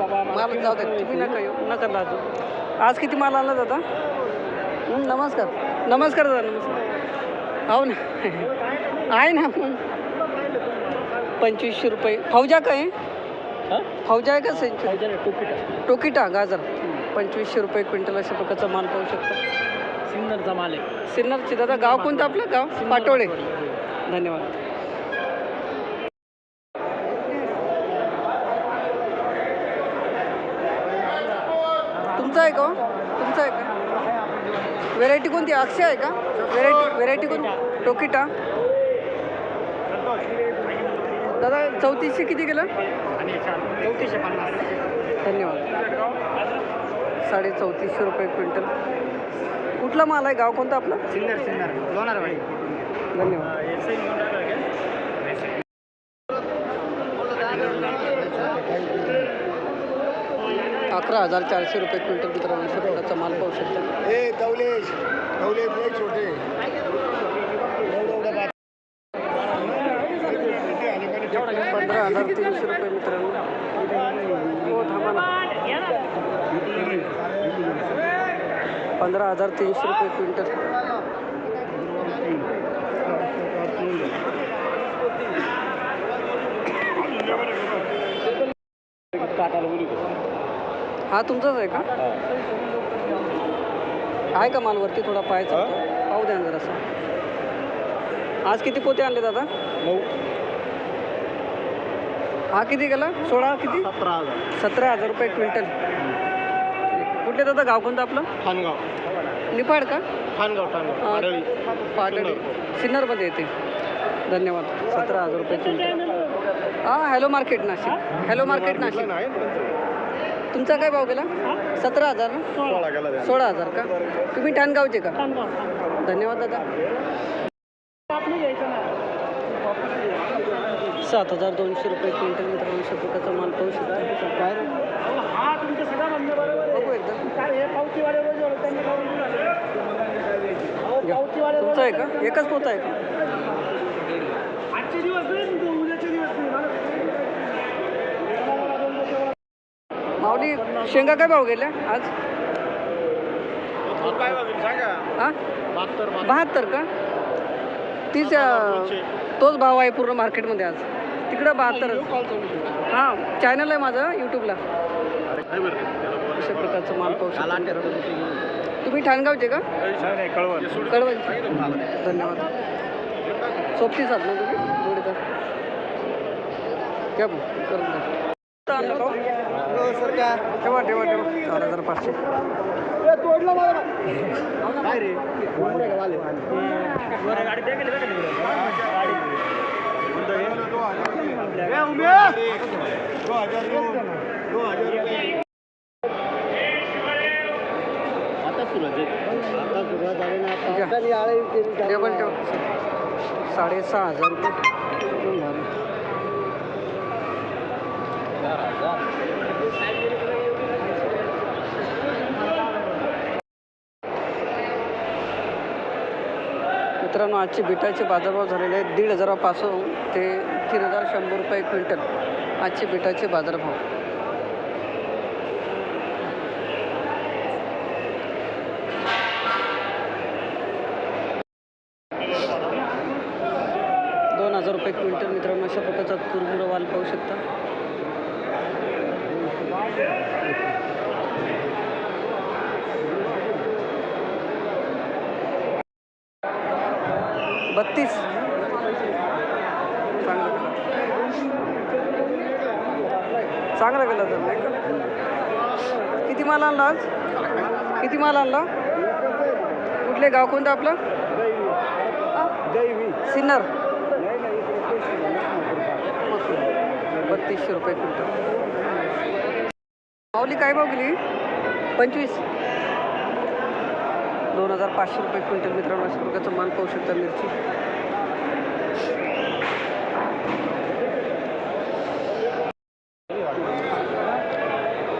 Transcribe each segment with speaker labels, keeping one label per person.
Speaker 1: माल जाऊ दे तुम्ही नका येऊ नका लाजू. आज किती माल आणला दादा? नमस्कार. नमस्कार दादा नमस्कार. हो ना. आहे ना. पंचवीसशे रुपये. फौजा काय? फौजा आहे का सेंचुरी टोकिटा गाजर. पंचवीसशे रुपये क्विंटल अशा प्रकारचा माल पाहू शकतो.
Speaker 2: सिन्नरचा माल आहे.
Speaker 1: सिन्नरचे. दादा गाव कोणतं आपलं? गाव? पाटोळे. धन्यवाद तुमचं आहे का हो? तुमचं आहे का? व्हेरायटी कोणती? अक्षय आहे का? व्हेरायटी व्हेरायटी कोणती टोकिटा? दादा चौतीसशे किती गेलं
Speaker 2: चौतीसशे पन्नास
Speaker 1: धन्यवाद. साडे चौतीसशे रुपये क्विंटल. कुठला माल आहे? गाव कोणतं आपलं?
Speaker 2: सिन्नर सिन्नर. लोणारवाडी.
Speaker 1: धन्यवाद. अकरा हजार चारशे रुपये क्विंटल मित्रांनो प्रकारचा माल पाहू शकता.
Speaker 3: ए दौलेश दौलेश छोटे.
Speaker 1: पंधरा हजार तीनशे रुपये मित्रांनो. हो थांबा ना. पंधरा हजार तीनशे रुपये क्विंटल. हा तुमचाच आहे का? आहे का मालवरती थोडा पाहायचा होता. पाहू द्या ना जरासा आज किती पोते आणले दादा? हा किती गेला? सोळा किती?
Speaker 3: सतरा हजार.
Speaker 1: सतरा हजार रुपये क्विंटल. कुठले दादा? गाव कोणतं आपलं?
Speaker 3: खानगाव.
Speaker 1: निफाड का?
Speaker 3: खानगाव. पाडळी.
Speaker 1: सिन्नरमध्ये. येते. धन्यवाद. सतरा हजार रुपये क्विंटल. हां hello market Nashik. Hello market Nashik. तुमचा काय भाव गेला? सतरा हजार ना?
Speaker 3: सोळा
Speaker 1: हजार का? तुम्ही ठाणगावचे का? धन्यवाद दादा. सात हजार दोनशे रुपये क्विंटल मित्रांनो अशा प्रकारचा माल पाहू शकता. काय? बघू. तुमचं आहे. का? एकच पोत आहे का माऊली शेंगा काय भाव गेल्या आज? हा?
Speaker 3: बहात्तर
Speaker 1: का? तीच तोच भाव आहे पूर्ण मार्केटमध्ये आज. तिकडं बहात्तर. हां चॅनल आहे. माझं यूट्यूबला अशा प्रकारचं माल पाहू शकता तुम्ही ठाणगावचे का?
Speaker 3: कळवण.
Speaker 1: धन्यवाद. सोबतीच आहात ना तुम्ही? जोडीदार. घ्या करून द्या? ठेवा ठेवा ठेवा चार हजार पाचशे टेबल ठेव साडेसहा हजार रुपये. दोन मित्रांनो आजचे बिटाचे बाजारभाव झालेले आहेत. दीड हजारापासून ते तीन हजार शंभर रुपये क्विंटल आजचे बिटाचे बाजारभाव दोन हजार रुपये क्विंटल मित्रांनो अशा प्रकारचा कुरमुरा वाल पाहू शकता बत्तीस. चांगला गेला तर किती माल आणला आज? किती माल आणला? कुठले गाव कोणतं आपलं? सिन्नर. बत्तीसशे रुपये क्विंटल. माऊली काय भाव गेली? पंचवीस. दोन हजार पाचशे रुपये क्विंटल मित्रांनो अशा प्रकारचं माल पाहू शकता मिरची.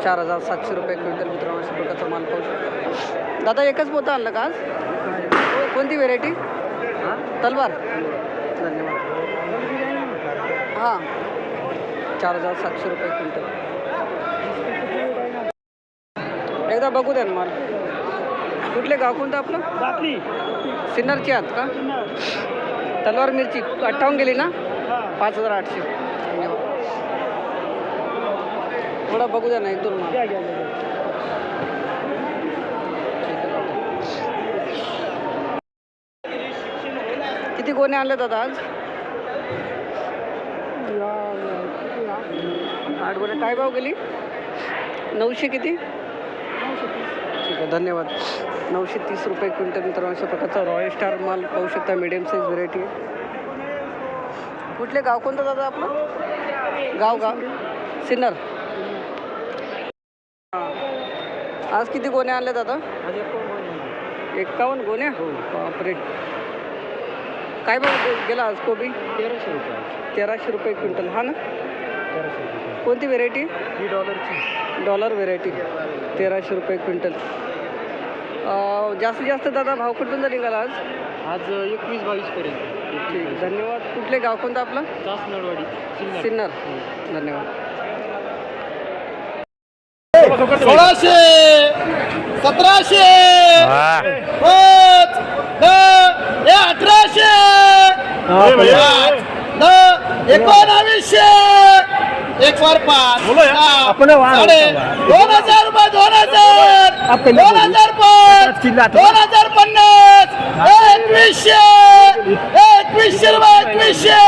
Speaker 1: चार हजार सातशे रुपये क्विंटल मित्रांनो अशा प्रकारचा माल पाहू शकता. दादा एकच पोतं आणलं का आज? कोणती व्हेरायटी? तलवार. धन्यवाद हां. चार हजार सातशे रुपये क्विंटल. एकदा बघू द्या ना माल. कुठले गाव कोणतं आपलं?
Speaker 2: बाटली
Speaker 1: सिन्नरची आहात का? तलवार मिरची अठ्ठावन्न गेली ना? पाच हजार आठशे. धन्यवाद थोडा बघू द्या ना एक दोन माल. किती गोणे आणले दादा आज? आठ गोणे काय भाव गेली? नऊशे किती? ठीक आहे धन्यवाद. नऊशे तीस रुपये क्विंटल मित्रांनो अशा प्रकारचा रॉयल स्टार माल पाहू शकता मिडियम साईज व्हेरायटी कुठले गाव? कोणतं दादा आपलं? गाव गाव. सिन्नर. हां. आज किती गोणे आणले दादा? एकावन्न गोण्या? बापरे. काय गे- गेला आज कोबी?
Speaker 2: तेराशे रुपये.
Speaker 1: तेराशे रुपये क्विंटल हा ना? कोणती व्हेरायटी
Speaker 2: ही डॉलरची
Speaker 1: डॉलर व्हेरायटी तेराशे रुपये क्विंटल. अं, जास्तीत जास्त दादा भाव कुठून जर निघाला आज?
Speaker 2: आज एकवीस बावीस पर्यंत.
Speaker 1: ठीक धन्यवाद. कुठले गाव कोणतं आपलं?
Speaker 2: सिन्नर.
Speaker 1: धन्यवाद.
Speaker 4: सोळाशे सतराशे हे अठराशे. एकोणावीसशे. एक वर पाच साडे दोन हजार रुपये दोन हजार. दोन हजार पाच. दोन हजार पन्नास. एकवीसशे. एकवीसशे रुपये एकवीसशे.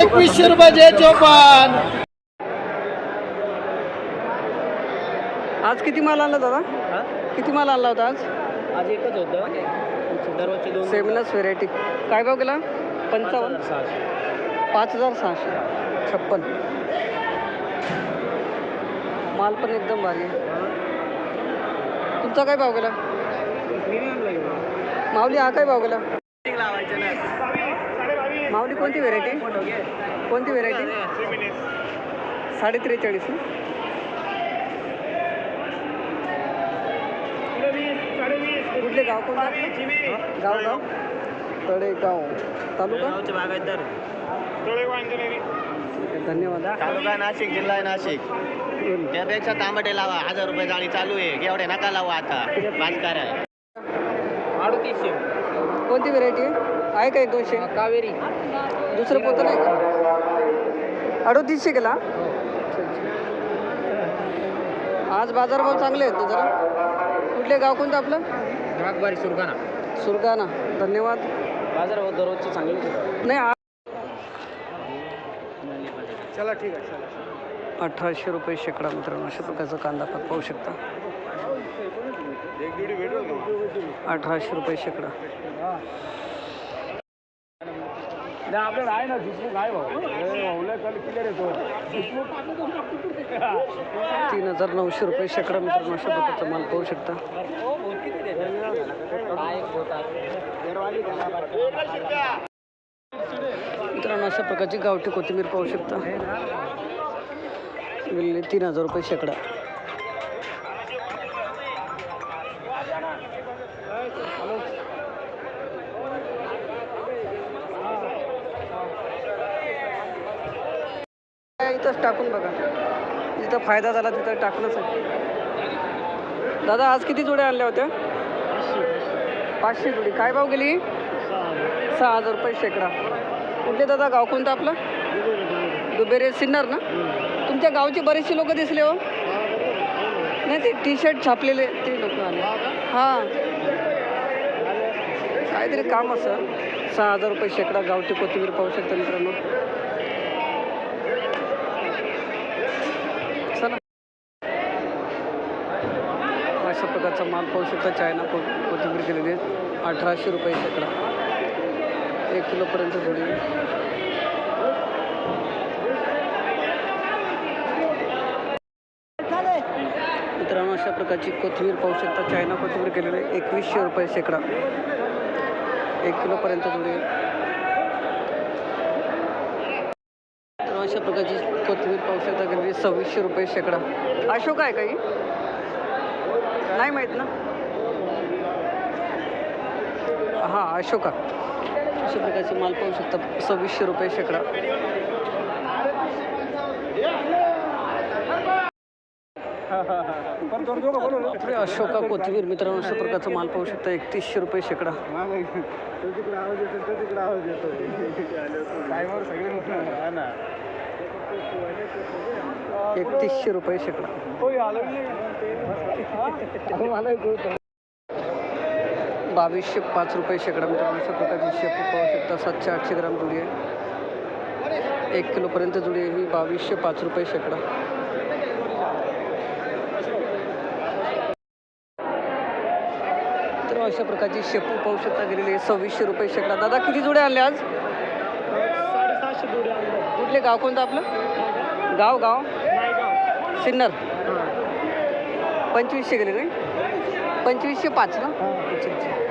Speaker 4: एकवीसशे रुपये चोपन्न.
Speaker 1: आज किती माल आणला दादा? किती माल आणला होता आज?
Speaker 2: आज एकच होतं. दोन.
Speaker 1: सेमिनस व्हेरायटी काय भाव गेला पंचावन्न?
Speaker 2: सहाशे.
Speaker 1: पाच हजार सहाशे. छप्पन. माल पण एकदम भारी आहे. तुमचा काय भाव गेला? माऊली हा काय भाव गेला? माऊली कोणती व्हेरायटी कोणती व्हेरायटी साडे त्रेचाळीस कुठले गाव कोणतं? गाव गाव? तळेगाव. तालुका?
Speaker 2: बागायतदार
Speaker 1: धन्यवाद
Speaker 4: तालुका नाशिक जिल्हा आहे नाशिक त्यापेक्षा तांबटे लावा. हजार रुपये जाळी चालू आहे. एवढे नका लावा आता. पाचकार आहे
Speaker 2: अडतीसशे.
Speaker 1: कोणती व्हेरायटी आहे? का एक दोनशे?
Speaker 2: कावेरी.
Speaker 1: दुसरं पोतं नाही का? अडोतीसशे गेला आज बाजारभाव चांगले आहेत ना जरा? कुठले गाव कोणतं आपलं?
Speaker 2: नागबारी सुरगाणा.
Speaker 1: सुरगाणा. धन्यवाद.
Speaker 2: बाजार दररोजचे चांगले
Speaker 1: नाही
Speaker 3: चला ठीक आहे चला
Speaker 1: अठराशे रुपये शेकडा मित्रांनो अशा प्रकारचा कांदा पात पाहू शकता. अठराशे रुपये शेकडा.
Speaker 3: आपल्याला आहे ना दिसमुख आहे भाऊ. काल क्लिअर येतो
Speaker 1: तीन हजार नऊशे रुपये शेकडा मित्रांनो अशा प्रकारचा माल पाहू शकता. मित्रांनो अशा प्रकारची गावठी कोथिंबीर पाहू शकता. वेल्हे तीन हजार रुपये शेकडा. इथंच टाकून बघा. जिथं फायदा झाला तिथं टाकूनच आहे दादा आज किती जोड्या आणल्या होत्या? पाचशे जोडी. काय भाव गेली? सहा हजार रुपये शेकडा. कुठले दादा गाव कोणतं आपलं? दुबेरे सिन्नर ना? तुमच्या गावचे बरेचसे लोक दिसले हो. नाही ते टी शर्ट छापलेले ते लोक आले. हां. काहीतरी काम असं. सहा हजार रुपये शेकडा गावठी कोथिंबीर पाहू शकता मित्रांनो. अशा प्रकारचा माल पाहू शकता. चायना को कोथिंबीर केलेली आहे. अठराशे रुपये शेकडा. एक किलोपर्यंत थोडी मित्रांनो अशा प्रकारची कोथिंबीर पाहू शकता. चायना कोथिंबीर केलेली आहे एकवीसशे रुपये शेकडा. एक किलोपर्यंत थोडी अशा प्रकारची कोथिंबीर पाहू शकता. गेलेली सव्वीसशे रुपये शेकडा. अशोक आहे काही नाही माहीत ना? हां अशोका अशा प्रकारचे माल पाहू शकता. सव्वीसशे रुपये शेकडा. आपले अशोका कोथिंबीर मित्रांनो अशा प्रकारचा माल पाहू शकता. एकतीसशे रुपये शेकडा. एकतीसशे रुपये शेकडा.
Speaker 3: हो,
Speaker 1: बावीसशे पाच रुपये शेकडा मित्रांनो अशा प्रकारची शेपू पाहू शकता. सातशे आठशे ग्राम जुडी आहे. एक किलोपर्यंत जुडी आहे ही बावीसशे पाच रुपये शेकडा. तर अशा प्रकारची शेपू पाहू शकता गेलेली आहे. सव्वीसशे रुपये शेकडा. दादा किती जुड्या आणल्या आज? कुठले गाव कोणतं आपलं? गाव गाव? सिन्नर. पंचवीसशे गेले नाही पंचवीसशे पाच ना? Tchau, tchau.